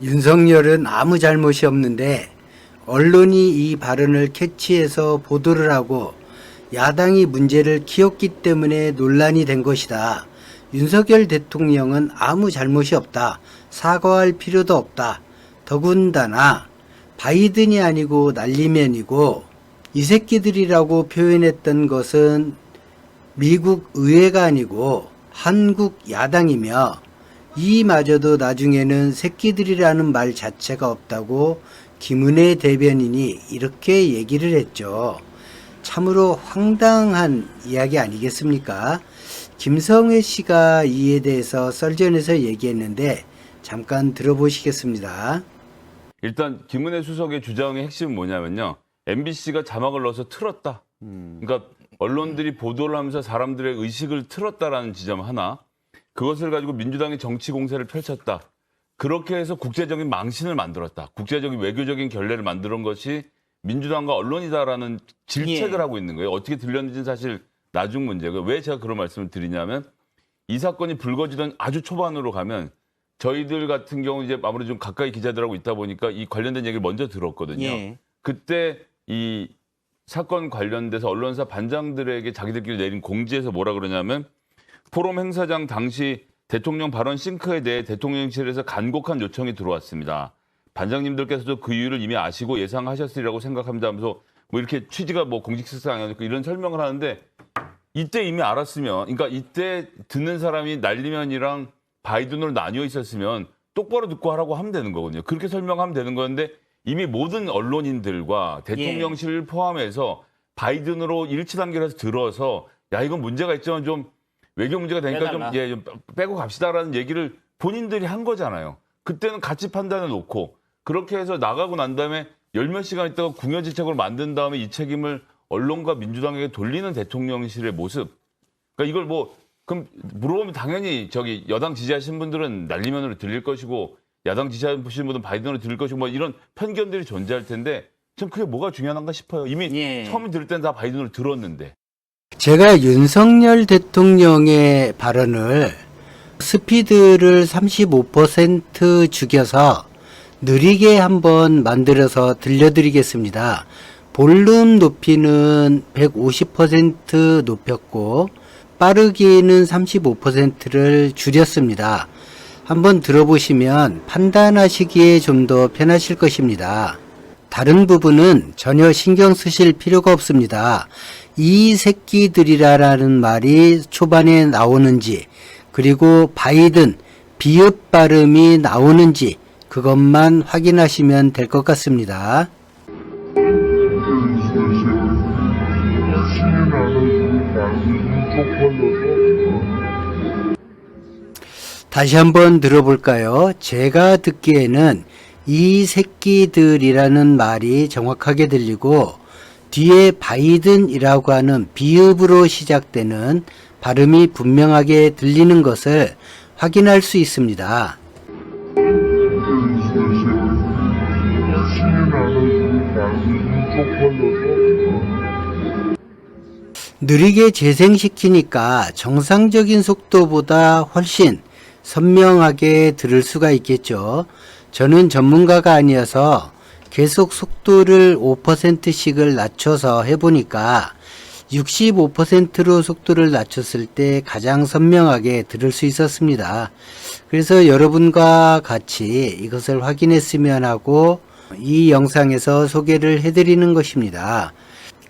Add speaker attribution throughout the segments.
Speaker 1: 윤석열은 아무 잘못이 없는데 언론이 이 발언을 캐치해서 보도를 하고 야당이 문제를 키웠기 때문에 논란이 된 것이다. 윤석열 대통령은 아무 잘못이 없다. 사과할 필요도 없다. 더군다나 바이든이 아니고 날리면이고 이 새끼들이라고 표현했던 것은 미국 의회가 아니고 한국 야당이며 이마저도 나중에는 새끼들이라는 말 자체가 없다고 김은혜 대변인이 이렇게 얘기를 했죠. 참으로 황당한 이야기 아니겠습니까? 김성회 씨가 이에 대해서 썰전에서 얘기했는데 잠깐 들어보시겠습니다.
Speaker 2: 일단 김은혜 수석의 주장의 핵심은 뭐냐면요. MBC가 자막을 넣어서 틀었다. 그러니까 언론들이 보도를 하면서 사람들의 의식을 틀었다라는 지점 하나. 그것을 가지고 민주당이 정치 공세를 펼쳤다. 그렇게 해서 국제적인 망신을 만들었다. 국제적인 외교적인 결례를 만드는 것이 민주당과 언론이다라는 질책을
Speaker 3: 예.
Speaker 2: 하고 있는 거예요. 어떻게 들렸는지는 사실 나중 문제고요. 왜 제가 그런 말씀을 드리냐면 이 사건이 불거지던 아주 초반으로 가면 저희들 같은 경우 이제 아무래도 좀 가까이 기자들하고 있다 보니까 이 관련된 얘기를 먼저 들었거든요.
Speaker 3: 예.
Speaker 2: 그때 이 사건 관련돼서 언론사 반장들에게 자기들끼리 내린 공지에서 뭐라 그러냐면 포럼 행사장 당시 대통령 발언 싱크에 대해 대통령실에서 간곡한 요청이 들어왔습니다. 반장님들께서도 그 이유를 이미 아시고 예상하셨으리라고 생각합니다 하면서 뭐 이렇게 취지가 뭐 공직식상 아니고 이런 설명을 하는데 이때 이미 알았으면 그러니까 이때 듣는 사람이 날리면이랑 바이든으로 나뉘어 있었으면 똑바로 듣고 하라고 하면 되는 거거든요. 그렇게 설명하면 되는 건데 이미 모든 언론인들과 대통령실 포함해서 바이든으로 일치 단계에서 들어서 야 이건 문제가 있지만 좀 외교 문제가 되니까 좀. 예, 좀 빼고 갑시다라는 얘기를 본인들이 한 거잖아요. 그때는 가치 판단을 놓고 그렇게 해서 나가고 난 다음에 열 몇 시간 있다가 궁여지책으로 만든 다음에 이 책임을 언론과 민주당에게 돌리는 대통령실의 모습. 그러니까 이걸 뭐 그럼 물어보면 당연히 저기 여당 지지하신 분들은 날리면으로 들릴 것이고 야당 지지하시는 분들은 바이든으로 들릴 것이고 뭐 이런 편견들이 존재할 텐데 전 그게 뭐가 중요한가 싶어요. 이미
Speaker 3: 예.
Speaker 2: 처음에 들을 때는 다 바이든으로 들었는데.
Speaker 1: 제가 윤석열 대통령의 발언을 스피드를 35% 죽여서 느리게 한번 만들어서 들려드리겠습니다. 볼륨 높이는 150% 높였고 빠르기는 35%를 줄였습니다. 한번 들어보시면 판단하시기에 좀 더 편하실 것입니다. 다른 부분은 전혀 신경 쓰실 필요가 없습니다. 이 새끼들이라는 말이 초반에 나오는지, 그리고 바이든 비읍 발음이 나오는지, 그것만 확인하시면 될 것 같습니다. 다시 한번 들어볼까요? 제가 듣기에는 이 새끼들이라는 말이 정확하게 들리고 뒤에 바이든이라고 하는 비읍으로 시작되는 발음이 분명하게 들리는 것을 확인할 수 있습니다. 느리게 재생시키니까 정상적인 속도보다 훨씬 선명하게 들을 수가 있겠죠. 저는 전문가가 아니어서 계속 속도를 5%씩을 낮춰서 해보니까 65%로 속도를 낮췄을 때 가장 선명하게 들을 수 있었습니다. 그래서 여러분과 같이 이것을 확인했으면 하고 이 영상에서 소개를 해드리는 것입니다.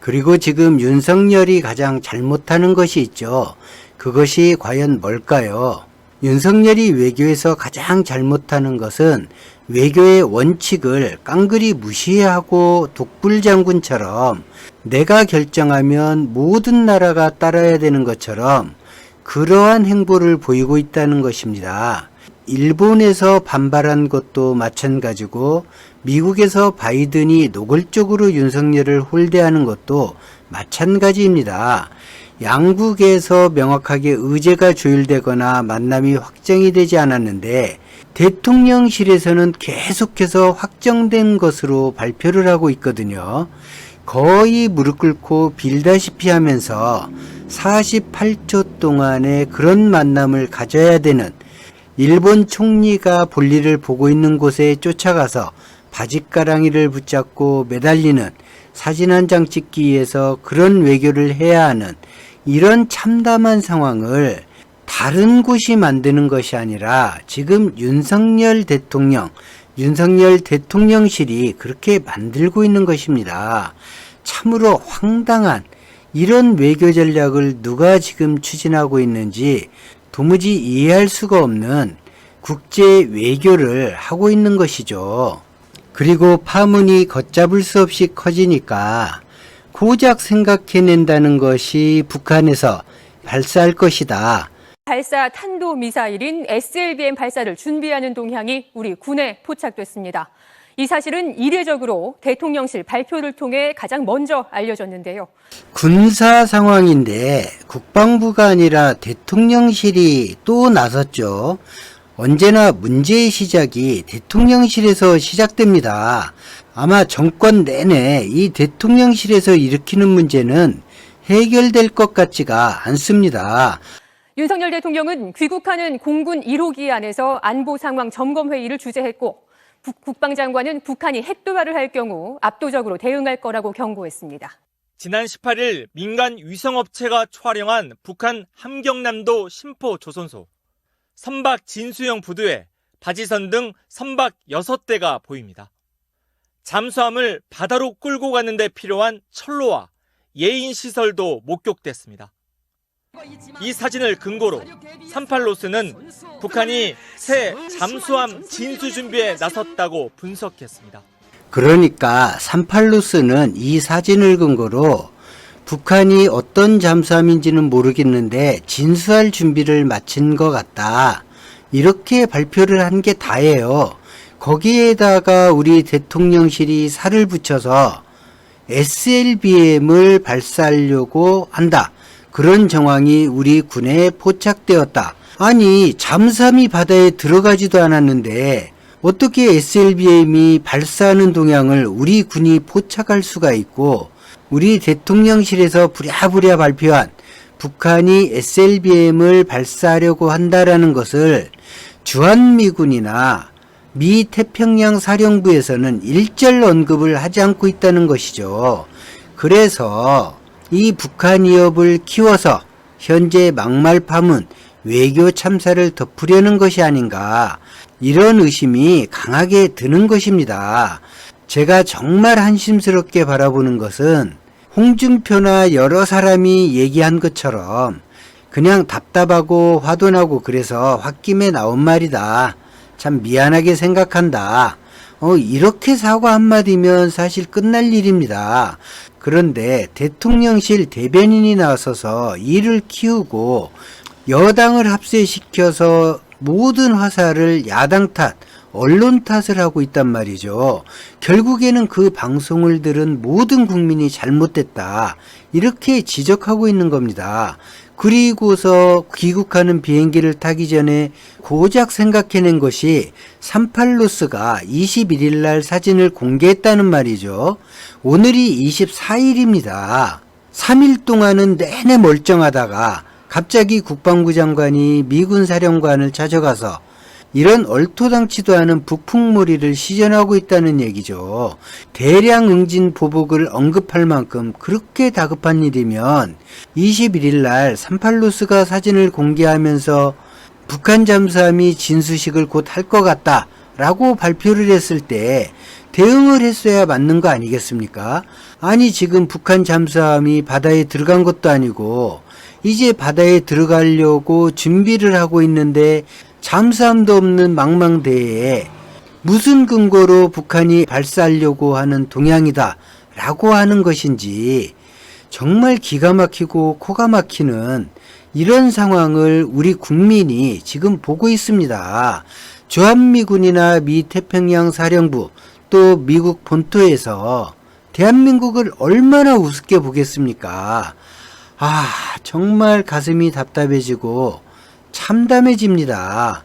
Speaker 1: 그리고 지금 윤석열이 가장 잘못하는 것이 있죠. 그것이 과연 뭘까요? 윤석열이 외교에서 가장 잘못하는 것은 외교의 원칙을 깡그리 무시하고 독불장군처럼 내가 결정하면 모든 나라가 따라야 되는 것처럼 그러한 행보를 보이고 있다는 것입니다. 일본에서 반발한 것도 마찬가지고 미국에서 바이든이 노골적으로 윤석열을 홀대하는 것도 마찬가지입니다. 양국에서 명확하게 의제가 조율되거나 만남이 확정이 되지 않았는데 대통령실에서는 계속해서 확정된 것으로 발표를 하고 있거든요. 거의 무릎 꿇고 빌다시피 하면서 48초 동안에 그런 만남을 가져야 되는 일본 총리가 볼일을 보고 있는 곳에 쫓아가서 바짓가랑이를 붙잡고 매달리는 사진 한 장 찍기 위해서 그런 외교를 해야 하는 이런 참담한 상황을 다른 곳이 만드는 것이 아니라 지금 윤석열 대통령, 윤석열 대통령실이 그렇게 만들고 있는 것입니다. 참으로 황당한 이런 외교 전략을 누가 지금 추진하고 있는지 도무지 이해할 수가 없는 국제 외교를 하고 있는 것이죠. 그리고 파문이 걷잡을 수 없이 커지니까 고작 생각해낸다는 것이 북한에서 발사할 것이다.
Speaker 3: 발사 탄도 미사일인 SLBM 발사를 준비하는 동향이 우리 군에 포착됐습니다. 이 사실은 이례적으로 대통령실 발표를 통해 가장 먼저 알려졌는데요.
Speaker 1: 군사 상황인데 국방부가 아니라 대통령실이 또 나섰죠. 언제나 문제의 시작이 대통령실에서 시작됩니다. 아마 정권 내내 이 대통령실에서 일으키는 문제는 해결될 것 같지가 않습니다.
Speaker 3: 윤석열 대통령은 귀국하는 공군 1호기 안에서 안보 상황 점검 회의를 주재했고 북- 국방장관은 북한이 핵도발을 할 경우 압도적으로 대응할 거라고 경고했습니다.
Speaker 4: 지난 18일 민간 위성업체가 촬영한 북한 함경남도 심포 조선소. 선박 진수형 부두에 바지선 등 선박 6대가 보입니다. 잠수함을 바다로 끌고 가는데 필요한 철로와 예인 시설도 목격됐습니다. 이 사진을 근거로 38로스는 북한이 새 잠수함 진수 준비에 나섰다고 분석했습니다.
Speaker 1: 그러니까 38루스는 이 사진을 근거로 북한이 어떤 잠수함인지는 모르겠는데 진수할 준비를 마친 것 같다. 이렇게 발표를 한 게 다예요. 거기에다가 우리 대통령실이 살을 붙여서 SLBM을 발사하려고 한다. 그런 정황이 우리 군에 포착되었다. 아니, 잠수함이 바다에 들어가지도 않았는데 어떻게 SLBM이 발사하는 동향을 우리 군이 포착할 수가 있고 우리 대통령실에서 부랴부랴 발표한 북한이 SLBM을 발사하려고 한다라는 것을 주한미군이나 미 태평양 사령부에서는 일절 언급을 하지 않고 있다는 것이죠. 그래서 이 북한 위협을 키워서 현재 막말 파문 외교 참사를 덮으려는 것이 아닌가 이런 의심이 강하게 드는 것입니다. 제가 정말 한심스럽게 바라보는 것은 홍준표나 여러 사람이 얘기한 것처럼 그냥 답답하고 화도 나고 그래서 홧김에 나온 말이다. 참 미안하게 생각한다. 어, 이렇게 사과 한마디면 사실 끝날 일입니다. 그런데 대통령실 대변인이 나서서 일을 키우고 여당을 합세시켜서 모든 화살을 야당 탓, 언론 탓을 하고 있단 말이죠. 결국에는 그 방송을 들은 모든 국민이 잘못됐다. 이렇게 지적하고 있는 겁니다. 그리고서 귀국하는 비행기를 타기 전에 고작 생각해낸 것이 38루스가 21일 날 사진을 공개했다는 말이죠. 오늘이 24일입니다. 3일 동안은 내내 멀쩡하다가 갑자기 국방부 장관이 미군 사령관을 찾아가서 이런 얼토당치도 않은 북풍무리를 시전하고 있다는 얘기죠. 대량 응진 보복을 언급할 만큼 그렇게 다급한 일이면 21일 날 38루스가 사진을 공개하면서 북한 잠수함이 진수식을 곧 할 것 같다 라고 발표를 했을 때 대응을 했어야 맞는 거 아니겠습니까? 아니 지금 북한 잠수함이 바다에 들어간 것도 아니고 이제 바다에 들어가려고 준비를 하고 있는데 잠수함도 없는 망망대해에 무슨 근거로 북한이 발사하려고 하는 동향이다 라고 하는 것인지 정말 기가 막히고 코가 막히는 이런 상황을 우리 국민이 지금 보고 있습니다. 주한미군이나 미 태평양 사령부 또 미국 본토에서 대한민국을 얼마나 우습게 보겠습니까? 아, 정말 가슴이 답답해지고 참담해집니다.